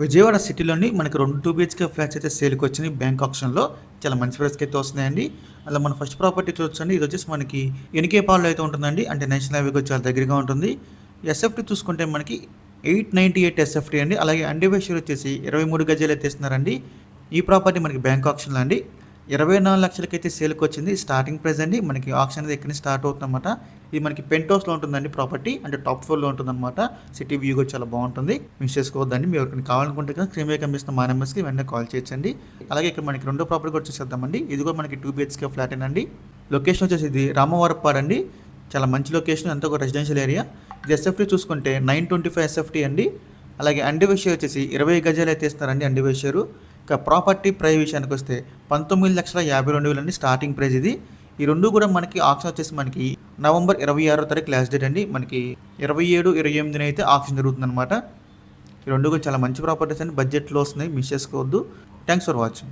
విజయవాడ సిటీలోని మనకి రెండు టూ బిహెచ్కే ఫ్లాట్స్ అయితే సేల్కి వచ్చినాయి బ్యాంక్ ఆప్షన్లో. చాలా మంచి ప్రైస్కి అయితే వస్తున్నాయండి. అలా మన ఫస్ట్ ప్రాపర్టీ చూడొచ్చండి. ఇది వచ్చేసి మనకి ఎనికే పాల్లో అయితే ఉంటుందండి. అంటే నేషనల్ హైవేకి చాలా దగ్గరగా ఉంటుంది. ఎస్ఎఫ్టీ చూసుకుంటే మనకి ఎయిట్ నైంటీ ఎయిట్ ఎస్ఎఫ్టీ అండి. అలాగే అండివేషర్ వచ్చేసి ఇరవై మూడు గజాలు అయితే ఇస్తున్నారండి. ఈ ప్రాపర్టీ మనకి బ్యాంక్ ఆప్షన్లో అండి. ఇరవై నాలుగు లక్షలకైతే సేల్కి వచ్చింది స్టార్టింగ్ ప్రైస్ అండి. మనకి ఆప్షన్ అనేది ఎక్కడ స్టార్ట్ అవుతుందన్నమాట. ఇది మనకి పెంట్ హౌస్లో ఉంటుందండి ప్రాపర్టీ. అంటే టాప్ ఫ్లోర్లో ఉంటుందన్నమాట. సిటీ వ్యూ కూడా చాలా బాగుంటుంది. మిస్ చేసుకోవద్దండి. మీరు ఎవరికైనా కావాలనుకుంటే కనుక స్క్రీన్ మీద కనిపిస్తున్న మా నెంబర్స్కి వెంటనే కాల్ చేయొచ్చండి అలాగే ఇక్కడ మనకి రెండో ప్రాపర్టీ కూడా చూసేద్దామండి. ఇది కూడా మనకి టూ బిహెచ్కే ఫ్లాట్ అండి. లొకేషన్ వచ్చేసి ఇది రామవరపాడు అండి. చాలా మంచి లొకేషన్. అంతా ఒక రెసిడెన్షియల్ ఏరియా. ఇది ఎస్ఎఫ్టీ చూసుకుంటే నైన్ ట్వంటీ ఫైవ్ ఎస్ఎఫ్టీ అండి. అలాగే అండివేషియర్ వచ్చేసి ఇరవై గజాలు అయితే ఇస్తారండి అండివేషియరు ఇక ప్రాపర్టీ ప్రైస్ విషయానికి వస్తే పంతొమ్మిది లక్షల యాభై రెండు వేలండి స్టార్టింగ్ ప్రైస్ ఇది. ఈ రెండు కూడా మనకి ఆప్షన్ వచ్చేసి మనకి నవంబర్ ఇరవై ఆరో తారీఖు లాస్ట్ డేట్ అండి. మనకి ఇరవై ఏడు ఇరవై ఎనిమిదిన అయితే ఆప్షన్ జరుగుతుంది అనమాట ఈ రెండు కూడా చాలా మంచి ప్రాపర్టీస్ అండి. బడ్జెట్లో వస్తున్నాయి మిస్ చేసుకోవద్దు. Thanks for watching